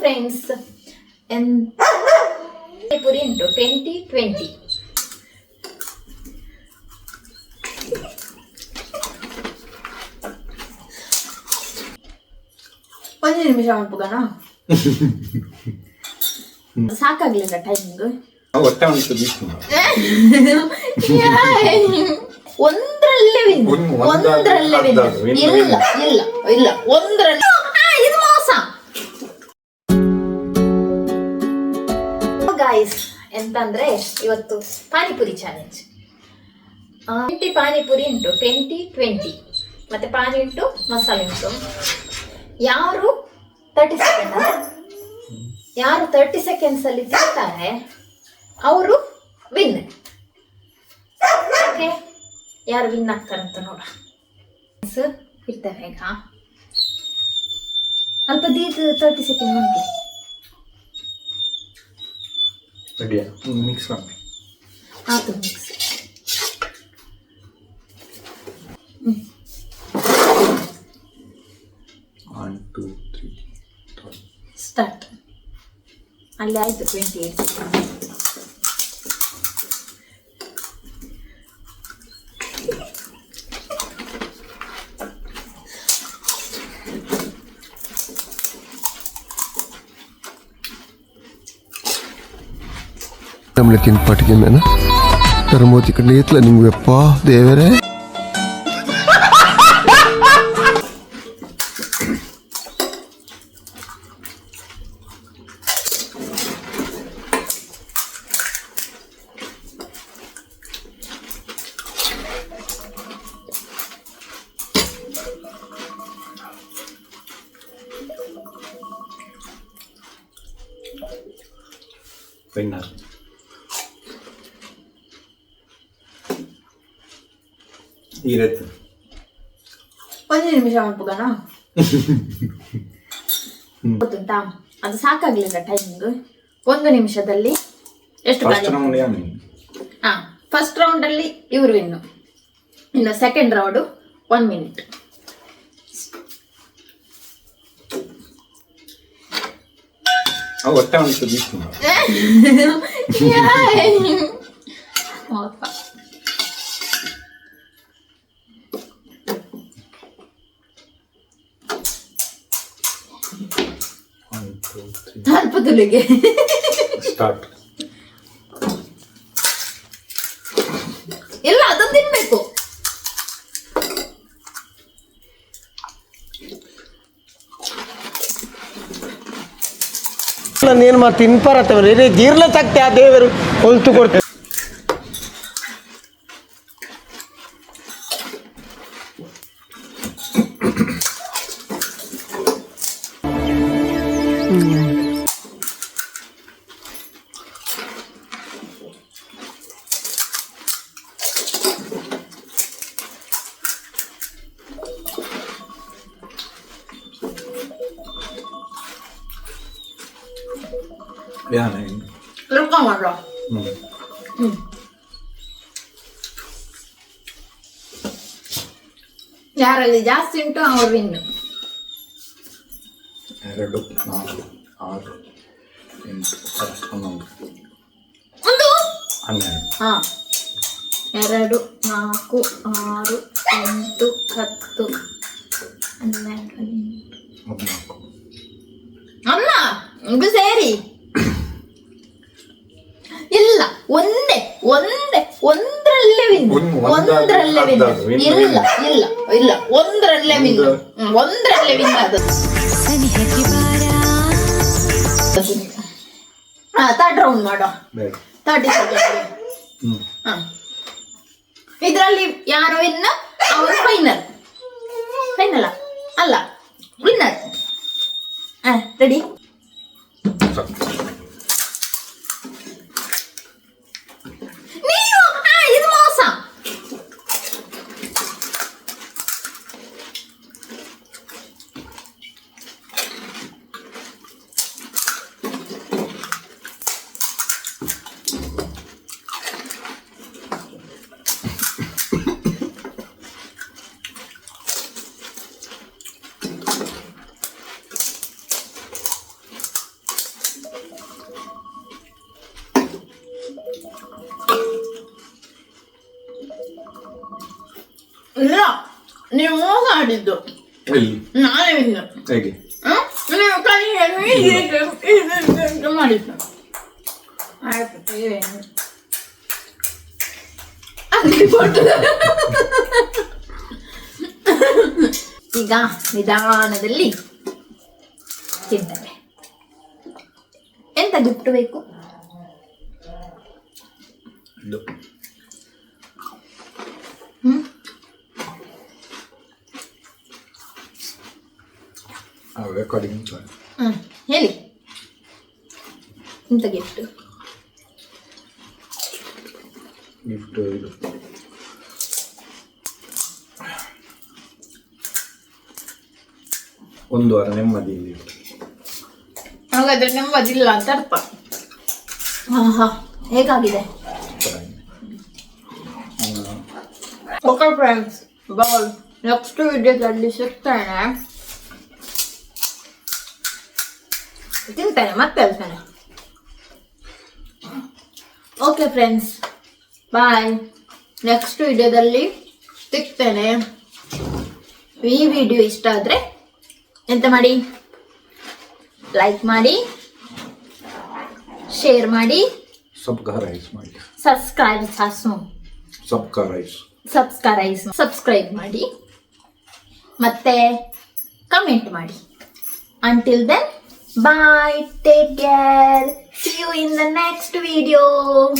Friends neutral. ಉಂಟು twenty twenty ಒಂದು ನಿಮಿಷ ಮಾಡ್ಬೋದಣ ಸಾಕಾಗ್ಲಿಲ್ಲ ಟೈಮಿಂಗ್ ಒಟ್ಟ ಒಂದ್ರಲ್ಲೇ ಒಂದ್ರಲ್ಲೇ ಇಲ್ಲ ಇಲ್ಲ ಇಲ್ಲ. ಒಂದ್ರಲ್ಲಿ ಎಂತಂದ್ರೆ ಇವತ್ತು ಪಾನಿಪುರಿ ಚಾಲೆಂಜ್ ಟ್ವೆಂಟಿ ಪಾನಿಪುರಿ ಉಂಟು. ಟ್ವೆಂಟಿ ಟ್ವೆಂಟಿ ಮತ್ತೆ ಪಾನಿ ಉಂಟು, ಮಸಾಲೆ ಉಂಟು. ಯಾರು ತರ್ಟಿ ಸೆಕೆಂಡ್ ಯಾರು ತರ್ಟಿ ಸೆಕೆಂಡ್ಸ್ ಅಲ್ಲಿ ತಿಂತಾರೆ, ಅವರು ವಿನ್ ಯಾರು ವಿನ್ ಆಗ್ತಾರಂತ ನೋಡ ಇರ್ತಾರೆ ಈಗ. ಅಲ್ಪ ದೀರ್ಘ ತರ್ಟಿ ಸೆಕೆಂಡ್ ಉಂಟು ರೆಡಿಯಾ ಮಿಕ್ಸ್ ಮಾಡಿ ಆತು mix one two three start ಅಲ್ಲಿ ಆಯ್ತು ಟ್ವೆಂಟಿ ಏಟ್ ನಮ್ಲಕ್ಕಿನ ಪಟ್ಟಿಗೆ ಮೇನ ತರಮೋತಿ ಕಡೆ ಏತ್ಲ ನಿಂಗಪ್ಪ ದೇವರೇ Beinar. ಈ ರೀತಿ ಒಂದು ನಿಮಿಷ ಮಾಡ್ಬೋದಣ್ಣ ಗೊತ್ತುಂಟಾ? ಅದು ಸಾಕಾಗ್ಲಿಲ್ಲ ಟೈಮಿಂಗ್ ಒಂದು ನಿಮಿಷದಲ್ಲಿ ಎಷ್ಟು ಹಾ ಫಸ್ಟ್ ರೌಂಡ್ ಅಲ್ಲಿ ಇವರು ವಿನ್ನು ಇನ್ನು ಸೆಕೆಂಡ್ ರೌಂಡ್ ಒನ್ ಮಿನಿಟ್ ಹೊಟ್ಟೆ ಮೊದಲಿಗೆ ಸ್ಟಾರ್ಟ್ ಎಲ್ಲ ಅದು ತಿನ್ಬೇಕು. ನಾನು ಏನು ಮಾಡ್ತೀನಿ? ತಿನ್ಪಾರತ್ತವ್ರಿ ರೀ ಜೀರ್ಣ ಶಕ್ತಿ ಆ ದೇವರು. ಹೊಲ್ತು ಕೊಡ್ತೀನಿ. ಏನು ಲಡ್ಕ ಮಾಡ್ರ ಹ್ಞೂ ಯಾರಲ್ಲಿ ಜಾಸ್ತಿ ಉಂಟು ಅವ್ರು ವಿನ್ನು ಎರಡು ನಾಲ್ಕು ಆರು ಎಂಟು ಹತ್ತು ಹನ್ನೊಂದು ಒಂದು ಹನ್ನೆರಡು ಹಾ ಎರಡು ನಾಲ್ಕು ಆರು ಎಂಟು ಹತ್ತು ಹನ್ನೆರಡು ಹದಿಮೂರು ಹದಿನಾಲ್ಕು ಅಲ್ಲ ಇದು ಸೇರಿ ಇಲ್ಲ ಒಂದೇ ಒಂದೇ ಒಂದ್ರಲ್ಲೇ ವಿನ್ ಒಂದ್- ಒಂದ್ರಲ್ಲೇ ವಿನ್ ಇಲ್ಲ ಇಲ್ಲ ಇಲ್ಲ. ಒಂದ್ರಲ್ಲೇ ವಿನ್ ಒಂದು- ಒಂದ್ರಲ್ಲೇ ವಿನ್ ಅದು. ಹಾ ತರ್ಡ್ ರೌಂಡ್ ಮಾಡೋ ತರ್ಟಿ ಸೆಕೆಂಡ್ ಹಾ. ಇದರಲ್ಲಿ ಯಾರು ವಿನ್ ಅವರು ಫೈನಲ್ ಫೈನಲ್ ಅಲ್ಲ ವಿನ್ನರ್ ಹಾ ರೆಡಿ ಇಲ್ಲ. ನೀವು ಮೋಸ ಆಡಿದ್ದು. ಎಲ್ಲಿ? ನಾನೇ ಇನ್ನು ಹೇಗೆ? ನೀವು ಹೀಗೆ ಮಾಡಿದ್ದು. ಆಯ್ತು ಏನು ಅಲ್ಲಿ ಈಗ ನಿಧಾನದಲ್ಲಿ ತಿಂತಾರೆ ಎಂತ ಗಿಫ್ಟ್ ಬೇಕು? ಇದು ಹ್ಮ್ ರೆಕಾರ್ಡಿಂಗ್ ಹ್ಞೂ ಹೇಳಿ. ಎಂತ ಗಿಫ್ಟ್ ಗಿಫ್ಟ್ ಇದು. ಒಂದು ವಾರ ನೆಮ್ಮದಿ ಇಲ್ಲಿ ಹಾಗಾದ್ರೆ ನೆಮ್ಮದಿಲ್ಲ ಅಂತ ಅರ್ಥ. ಹಾ ಹಾ ಹೇಗಾಗಿದೆ? ಓಕೆ ಫ್ರೆಂಡ್ಸ್ ಬಾಲ್ ನೆಕ್ಸ್ಟ್ ವಿಡಿಯೋದಲ್ಲಿ ಸಿಗ್ತಾನೆ. ತಿಂತಾನೆ ಮತ್ತೆ ಹೇಳ್ತಾನೆ. ಓಕೆ ಫ್ರೆಂಡ್ಸ್ ಬಾಯ್ ನೆಕ್ಸ್ಟ್ ವಿಡಿಯೋದಲ್ಲಿ ಸಿಗ್ತೇನೆ. ಈ ವಿಡಿಯೋ ಇಷ್ಟ ಆದರೆ ಎಂತ ಮಾಡಿ? ಲೈಕ್ ಮಾಡಿ ಶೇರ್ ಮಾಡಿ ಸಬ್ಕಾ ರೈಸ್ ಮಾಡಿ. ಸಬ್ಸ್ಕ್ರೈಬ್ ಸಾಸು ಸಬ್ಕಾ ರೈಸ್ ಸಬ್ಸ್ಕ್ರೈಬ್ ಸಬ್ಸ್ಕ್ರೈಬ್ ಮಾಡಿ ಮತ್ತೆ ಕಮೆಂಟ್ ಮಾಡಿ. Until then Bye. Take care. See you in the next video.